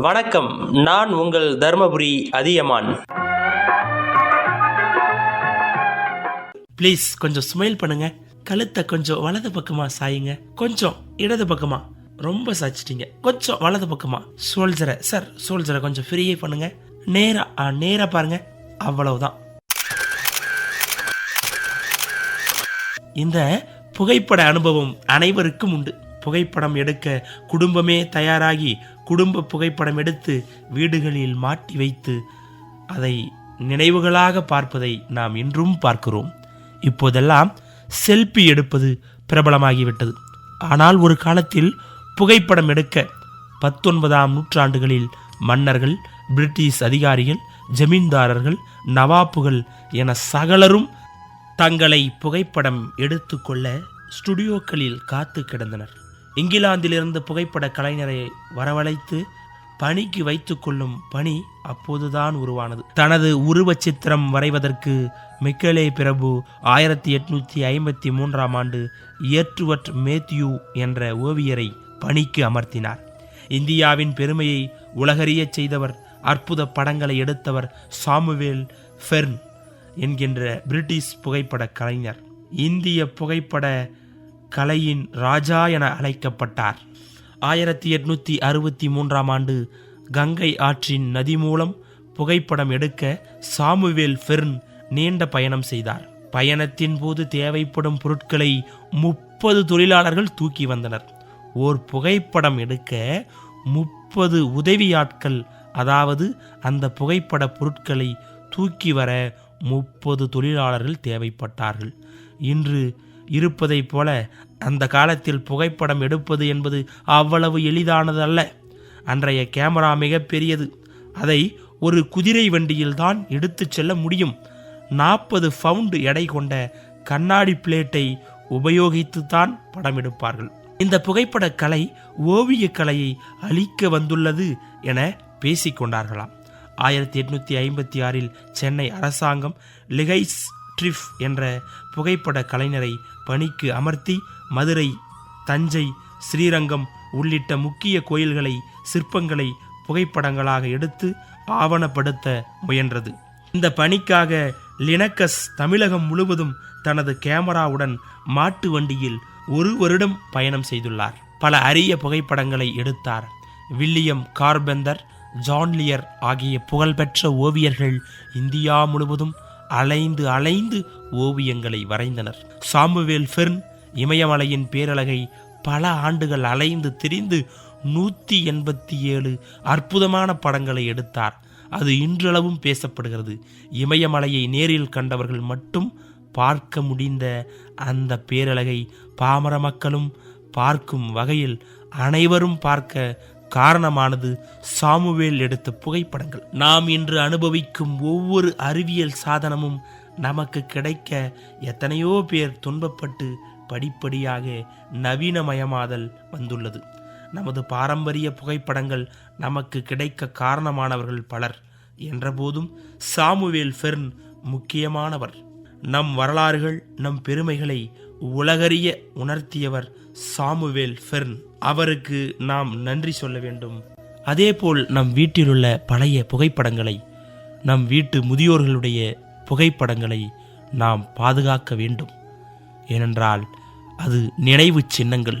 வணக்கம். நான் உங்கள் தர்மபுரி அதியமான். ப்ளீஸ் கொஞ்சம் ஸ்மைல் பண்ணுங்க. கழுத்தை கொஞ்சம் வலது பக்கமா சாயுங்க. கொஞ்சம் இடது பக்கமா. ரொம்ப சாய்ச்சிட்டீங்க. கொஞ்சம் வலது பக்கமா. சோல்ஜரை சார் சோல்ஜரை கொஞ்சம் ஃப்ரீயே பண்ணுங்க. நேரா நேரா பாருங்க. அவ்வளவுதான். இந்த புகைப்பட அனுபவம் அனைவருக்கும் உண்டு. புகைப்படம் எடுக்க குடும்பமே தயாராகி குடும்ப புகைப்படம் எடுத்து வீடுகளில் மாட்டி வைத்து அதை நினைவுகளாக பார்ப்பதை நாம் இன்றும் பார்க்கிறோம். இப்போதெல்லாம் செல்ஃபி எடுப்பது பிரபலமாகிவிட்டது. ஆனால் ஒரு காலத்தில் புகைப்படம் எடுக்க பத்தொன்பதாம் நூற்றாண்டுகளில் மன்னர்கள் பிரிட்டிஷ் அதிகாரிகள் ஜமீன்தாரர்கள் நவாப்புகள் என சகலரும் தங்களை புகைப்படம் எடுத்துக்கொள்ள ஸ்டுடியோக்களில் காத்து கிடந்தனர். இங்கிலாந்திலிருந்து புகைப்பட கலைஞரை வரவழைத்து பணிக்கு வைத்துக்கொள்ளும் பணி அப்போதுதான் உருவானது. தனது உருவச் சித்திரம் வரைவதற்கு மிக்கேலே பிரபு ஆயிரத்தி எட்நூத்தி ஐம்பத்தி மூன்றாம் ஆண்டு இயற்றுவட் மேத்யூ என்ற ஓவியரை பணிக்கு அமர்த்தினார். இந்தியாவின் பெருமையை உலகறியச் செய்தவர் அற்புத படங்களை எடுத்தவர் சாமுவேல் ஃபெர்ன் என்கின்ற பிரிட்டிஷ் புகைப்பட கலைஞர். இந்திய புகைப்பட கலையின் ராஜா என அழைக்கப்பட்டார். ஆயிரத்தி எட்நூத்தி அறுபத்தி மூன்றாம் ஆண்டு கங்கை ஆற்றின் நதி மூலம் புகைப்படம் எடுக்க சாமுவேல் ஃபெர்ன் நீண்ட பயணம் செய்தார். பயணத்தின் போது தேவைப்படும் பொருட்களை முப்பது தொழிலாளர்கள் தூக்கி வந்தனர். ஓர் புகைப்படம் எடுக்க முப்பது உதவியாட்கள் அதாவது அந்த புகைப்பட பொருட்களை தூக்கி வர முப்பது தொழிலாளர்கள் தேவைப்பட்டார்கள். இன்று இருப்பதைப் போல அந்த காலத்தில் புகைப்படம் எடுப்பது என்பது அவ்வளவு எளிதானது அல்ல அன்றைய கேமரா மிகப்பெரியது. அதை ஒரு குதிரை வண்டியில்தான் எடுத்துச் செல்ல முடியும். நாற்பது பவுண்டு எடை கொண்ட கண்ணாடி பிளேட்டை உபயோகித்துத்தான் படம் எடுப்பார்கள். இந்த புகைப்பட கலை ஓவியக் கலையை அழிக்க வந்துள்ளது என பேசிக்கொண்டார்களாம் ஆயிரத்தி எட்நூத்தி ஐம்பத்தி ஆறில் சென்னை அரசாங்கம் லிகைஸ் ட்ரிஃப் என்ற புகைப்பட கலைஞரை பணிக்கு அமர்த்தி மதுரை தஞ்சை ஸ்ரீரங்கம் உள்ளிட்ட முக்கிய கோயில்களை சிற்பங்களை புகைப்படங்களாக எடுத்து ஆவணப்படுத்த முயன்றது. இந்த பணிக்காக லினக்கஸ் தமிழகம் முழுவதும் தனது கேமராவுடன் மாட்டு வண்டியில் ஒரு வருடம் பயணம் செய்துள்ளார். பல அரிய புகைப்படங்களை எடுத்தார். வில்லியம் கார்பெந்தர் ஜான்லியர் ஆகிய புகழ்பெற்ற ஓவியர்கள் இந்தியா முழுவதும் அலைந்து அலைந்து ஓவியங்களை வரைந்தனர். சாமுவேல் ஃபெர்ன் இமயமலையின் பேரழகை பல ஆண்டுகள் அலைந்து திரிந்து நூற்றி எண்பத்தி ஏழு அற்புதமான படங்களை எடுத்தார். அது இன்றளவும் பேசப்படுகிறது. இமயமலையை நேரில் கண்டவர்கள் மட்டும் பார்க்க முடிந்த அந்த பேரழகை பாமர மக்களும் பார்க்கும் வகையில் அனைவரும் பார்க்க காரணமானது சாமுவேல் எடுத்த புகைப்படங்கள். நாம் இன்று அனுபவிக்கும் ஒவ்வொரு அறிவியல் சாதனமும் நமக்கு கிடைக்க எத்தனையோ பேர் துன்பப்பட்டு படிப்படியாக நவீனமயமாதல் வந்துள்ளது. நமது பாரம்பரிய புகைப்படங்கள் நமக்கு கிடைக்க காரணமானவர்கள் பலர். என்றபோதும் சாமுவேல் ஃபெர்ன் முக்கியமானவர். நம் வரலாறுகள் நம் பெருமைகளை உலகறிய உணர்த்தியவர் சாமுவேல் ஃபெர்ன் அவருக்கு நாம் நன்றி சொல்ல வேண்டும். அதேபோல் நம் வீட்டிலுள்ள பழைய புகைப்படங்களை நம் வீட்டு முதியோர்களுடைய புகைப்படங்களை நாம் பாதுகாக்க வேண்டும். ஏனென்றால் அது நினைவுச் சின்னங்கள்.